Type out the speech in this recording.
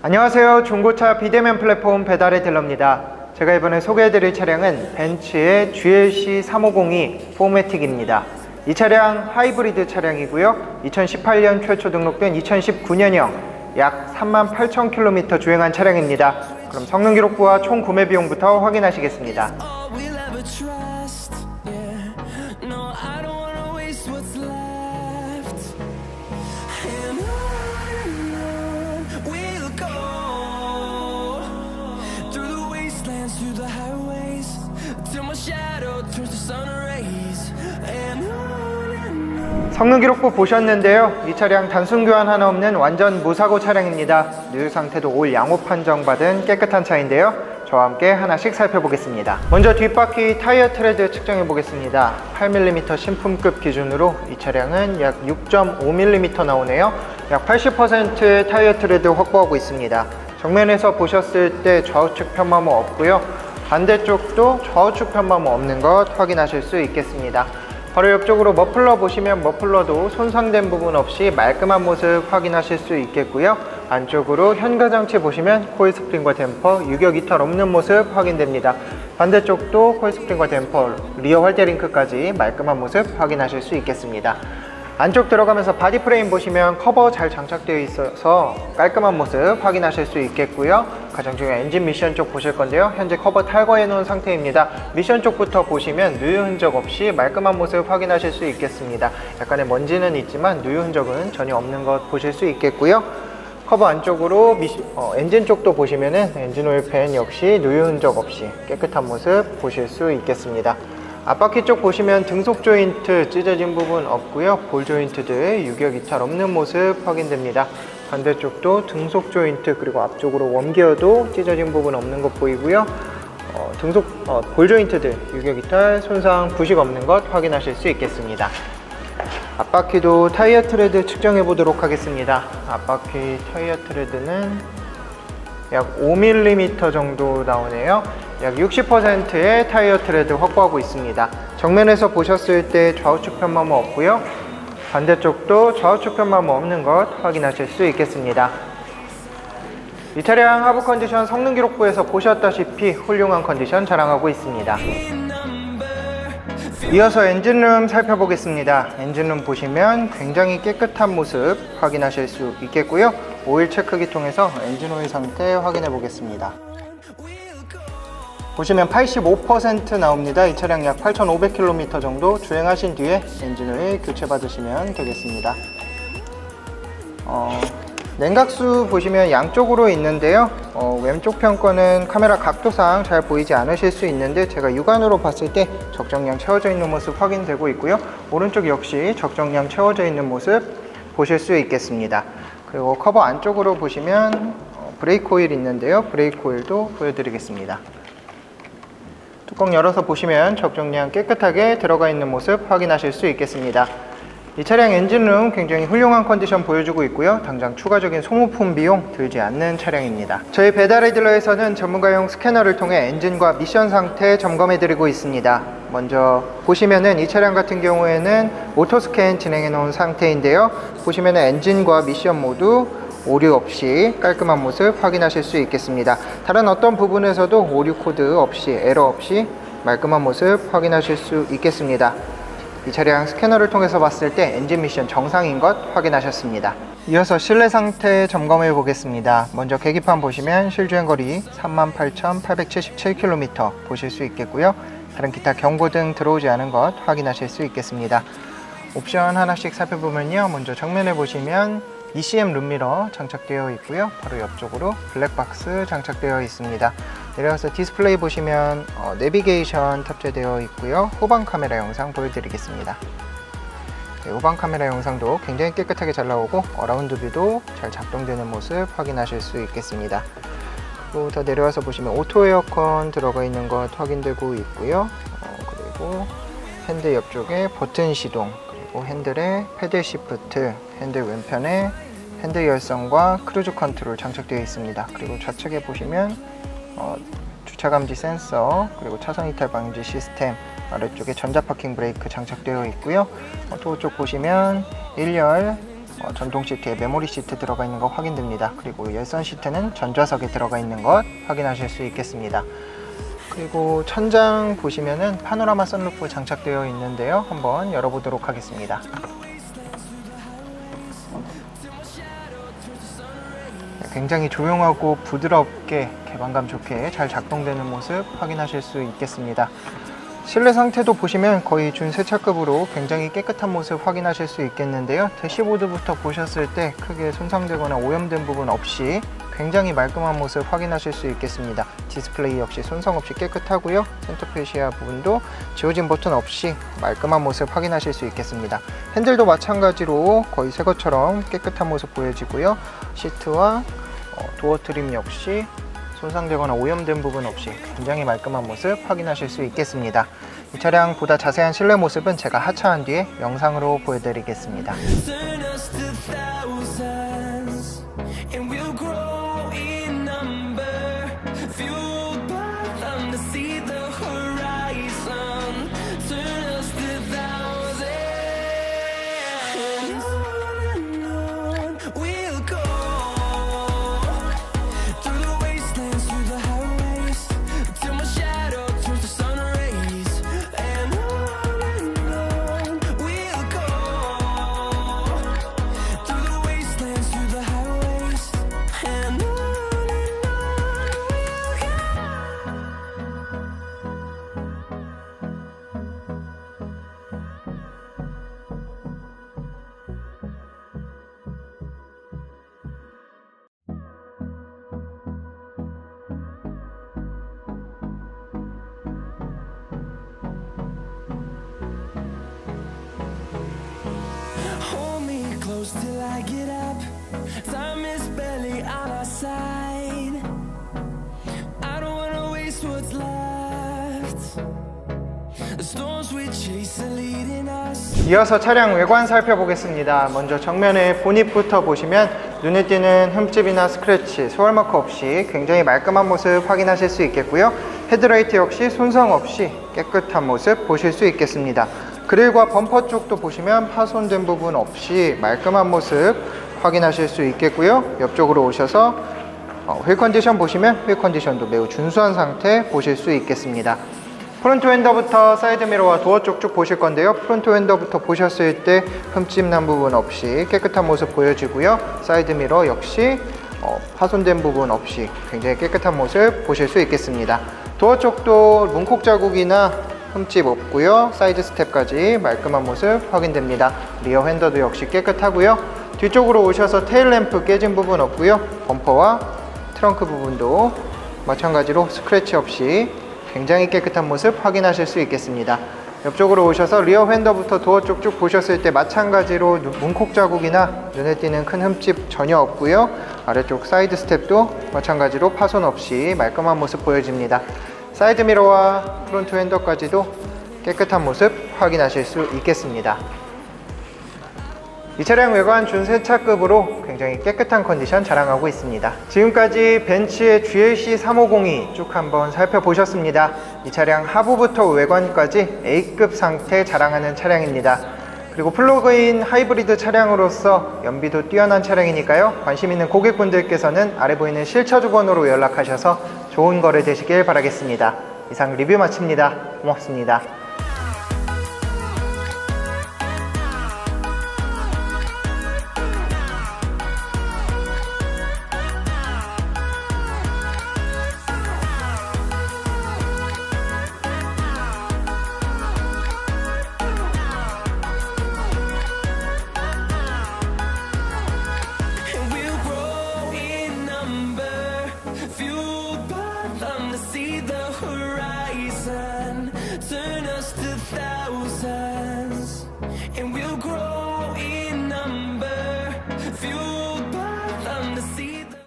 안녕하세요. 중고차 비대면 플랫폼 배달의 딜러입니다. 제가 이번에 소개해드릴 차량은 벤츠의 GLC 350이 포매틱입니다. 이 차량 하이브리드 차량이고요. 2018년 최초 등록된 2019년형 약 38,000km 주행한 차량입니다. 그럼 성능 기록부와 총 구매 비용부터 확인하시겠습니다. 성능 기록부 보셨는데요. 이 차량 단순 교환 하나 없는 완전 무사고 차량입니다. 누유 상태도 올 양호 판정받은 깨끗한 차인데요. 저와 함께 하나씩 살펴보겠습니다. 먼저 뒷바퀴 타이어 트레드 측정해 보겠습니다. 8mm 신품급 기준으로 이 차량은 약 6.5mm 나오네요. 약 80%의 타이어 트레드 확보하고 있습니다. 정면에서 보셨을 때 좌우측 편마모 없고요. 반대쪽도 좌우측 편마모 없는 것 확인하실 수 있겠습니다. 바로 옆쪽으로 머플러 보시면 머플러도 손상된 부분 없이 말끔한 모습 확인하실 수 있겠고요. 안쪽으로 현가장치 보시면 코일 스프링과 댐퍼, 유격 이탈 없는 모습 확인됩니다. 반대쪽도 코일 스프링과 댐퍼, 리어 활대 링크까지 말끔한 모습 확인하실 수 있겠습니다. 안쪽 들어가면서 바디 프레임 보시면 커버 잘 장착되어 있어서 깔끔한 모습 확인하실 수 있겠고요. 가장 중요한 엔진 미션 쪽 보실 건데요. 현재 커버 탈거해 놓은 상태입니다. 미션 쪽부터 보시면 누유 흔적 없이 말끔한 모습 확인하실 수 있겠습니다. 약간의 먼지는 있지만 누유 흔적은 전혀 없는 것 보실 수 있겠고요. 커버 안쪽으로 미시- 어, 엔진 쪽도 보시면은 엔진 오일 팬 역시 누유 흔적 없이 깨끗한 모습 보실 수 있겠습니다. 앞바퀴 쪽 보시면 등속 조인트 찢어진 부분 없고요. 볼 조인트들 유격 이탈 없는 모습 확인됩니다. 반대쪽도 등속 조인트 그리고 앞쪽으로 웜기어도 찢어진 부분 없는 것 보이고요. 어, 등속 어, 볼 조인트들 유격 이탈 손상 부식 없는 것 확인하실 수 있겠습니다. 앞바퀴도 타이어 트레드 측정해 보도록 하겠습니다. 앞바퀴 타이어 트레드는 약 5mm 정도 나오네요. 약 60%의 타이어 트레드 확보하고 있습니다. 정면에서 보셨을 때 좌우측 편마모 없고요. 반대쪽도 좌우측 편마모 없는 것 확인하실 수 있겠습니다. 이 차량 하부 컨디션 성능 기록부에서 보셨다시피 훌륭한 컨디션 자랑하고 있습니다. 이어서 엔진룸 살펴보겠습니다. 엔진룸 보시면 굉장히 깨끗한 모습 확인하실 수 있겠고요. 오일 체크기 통해서 엔진 오일 상태 확인해 보겠습니다. 보시면 85% 나옵니다. 이 차량 약 8,500km 정도 주행하신 뒤에 엔진 오일 교체 받으시면 되겠습니다. 어, 냉각수 보시면 양쪽으로 있는데요. 어, 왼쪽 편 거는 카메라 각도상 잘 보이지 않으실 수 있는데 제가 육안으로 봤을 때 적정량 채워져 있는 모습 확인되고 있고요. 오른쪽 역시 적정량 채워져 있는 모습 보실 수 있겠습니다. 그리고 커버 안쪽으로 보시면 어, 브레이크 오일 있는데요. 브레이크 오일도 보여드리겠습니다. 뚜껑 열어서 보시면 적정량 깨끗하게 들어가 있는 모습 확인하실 수 있겠습니다. 이 차량 엔진룸 굉장히 훌륭한 컨디션 보여주고 있고요. 당장 추가적인 소모품 비용 들지 않는 차량입니다. 저희 배달의 딜러에서는 전문가용 스캐너를 통해 엔진과 미션 상태 점검해 드리고 있습니다. 먼저 보시면은 이 차량 같은 경우에는 오토 스캔 진행해 놓은 상태인데요. 보시면은 엔진과 미션 모두 오류 없이 깔끔한 모습 확인하실 수 있겠습니다. 다른 어떤 부분에서도 오류 코드 없이 에러 없이 말끔한 모습 확인하실 수 있겠습니다. 이 차량 스캐너를 통해서 봤을 때 엔진 미션 정상인 것 확인하셨습니다. 이어서 실내 상태 점검해 보겠습니다. 먼저 계기판 보시면 실주행 거리 38,877km 보실 수 있겠고요. 다른 기타 경고등 들어오지 않은 것 확인하실 수 있겠습니다. 옵션 하나씩 살펴보면요. 먼저 정면에 보시면 ECM 룸미러 장착되어 있고요. 바로 옆쪽으로 블랙박스 장착되어 있습니다. 내려와서 디스플레이 보시면 어, 내비게이션 탑재되어 있고요. 후방 카메라 영상 보여드리겠습니다. 네, 후방 카메라 영상도 굉장히 깨끗하게 잘 나오고 어라운드 뷰도 잘 작동되는 모습 확인하실 수 있겠습니다. 그리고 더 내려와서 보시면 오토 에어컨 들어가 있는 것 확인되고 있고요. 어, 그리고 핸들 옆쪽에 버튼 시동 핸들에 패들 시프트 핸들 왼편에 핸들 열선과 크루즈 컨트롤 장착되어 있습니다. 그리고 좌측에 보시면 어, 주차 감지 센서 그리고 차선 이탈 방지 시스템 아래쪽에 전자 파킹 브레이크 장착되어 있고요. 어, 도어 쪽 보시면 1열 어, 전동 시트에 메모리 시트 들어가 있는 거 확인됩니다. 그리고 열선 시트는 전좌석에 들어가 있는 것 확인하실 수 있겠습니다. 그리고 천장 보시면은 파노라마 선루프 장착되어 있는데요. 한번 열어보도록 하겠습니다. 굉장히 조용하고 부드럽게 개방감 좋게 잘 작동되는 모습 확인하실 수 있겠습니다. 실내 상태도 보시면 거의 준세차급으로 굉장히 깨끗한 모습 확인하실 수 있겠는데요. 대시보드부터 보셨을 때 크게 손상되거나 오염된 부분 없이 굉장히 말끔한 모습 확인하실 수 있겠습니다. 디스플레이 역시 손상 없이 깨끗하고요. 센터 페시아 부분도 지워진 버튼 없이 말끔한 모습 확인하실 수 있겠습니다. 핸들도 마찬가지로 거의 새 것처럼 깨끗한 모습 보여지고요. 시트와 어, 도어 트림 역시 손상되거나 오염된 부분 없이 굉장히 말끔한 모습 확인하실 수 있겠습니다. 이 차량 보다 자세한 실내 모습은 제가 하차한 뒤에 영상으로 보여드리겠습니다. Close till I get up. Time is barely on our side. I don't wanna waste what's left. The storms we chase are leading us. 이어서 차량 외관 살펴보겠습니다. 먼저 정면의 보닛부터 보시면 눈에 띄는 흠집이나 스크래치, 스월마크 없이 굉장히 말끔한 모습 확인하실 수 있겠고요. 헤드라이트 역시 손상 없이 깨끗한 모습 보실 수 있겠습니다. 그릴과 범퍼 쪽도 보시면 파손된 부분 없이 말끔한 모습 확인하실 수 있겠고요. 옆쪽으로 오셔서 어, 휠 컨디션 보시면 휠 컨디션도 매우 준수한 상태 보실 수 있겠습니다. 프론트 윈도부터 사이드 미러와 도어 쪽쭉 보실 건데요. 프론트 윈도부터 보셨을 때 흠집 난 부분 없이 깨끗한 모습 보여지고요. 사이드 미러 역시 어, 파손된 부분 없이 굉장히 깨끗한 모습 보실 수 있겠습니다. 도어 쪽도 문콕 자국이나 흠집 없고요. 사이드 스텝까지 말끔한 모습 확인됩니다. 리어 핸더도 역시 깨끗하고요. 뒤쪽으로 오셔서 테일 램프 깨진 부분 없고요. 범퍼와 트렁크 부분도 마찬가지로 스크래치 없이 굉장히 깨끗한 모습 확인하실 수 있겠습니다. 옆쪽으로 오셔서 리어 휀더부터 도어 쪽쭉 보셨을 때 마찬가지로 눈- 문콕 자국이나 눈에 띄는 큰 흠집 전혀 없고요. 아래쪽 사이드 스텝도 마찬가지로 파손 없이 말끔한 모습 보여집니다. 사이드 미러와 프론트 휀더까지도 깨끗한 모습 확인하실 수 있겠습니다. 이 차량 외관 준세차급으로 굉장히 깨끗한 컨디션 자랑하고 있습니다. 지금까지 벤츠의 GLC 350이 쭉 한번 살펴보셨습니다. 이 차량 하부부터 외관까지 A급 상태 자랑하는 차량입니다. 그리고 플러그인 하이브리드 차량으로서 연비도 뛰어난 차량이니까요. 관심 있는 고객분들께서는 아래 보이는 실처 주번호로 연락하셔서 좋은 거래 되시길 바라겠습니다. 이상 리뷰 마칩니다. 고맙습니다.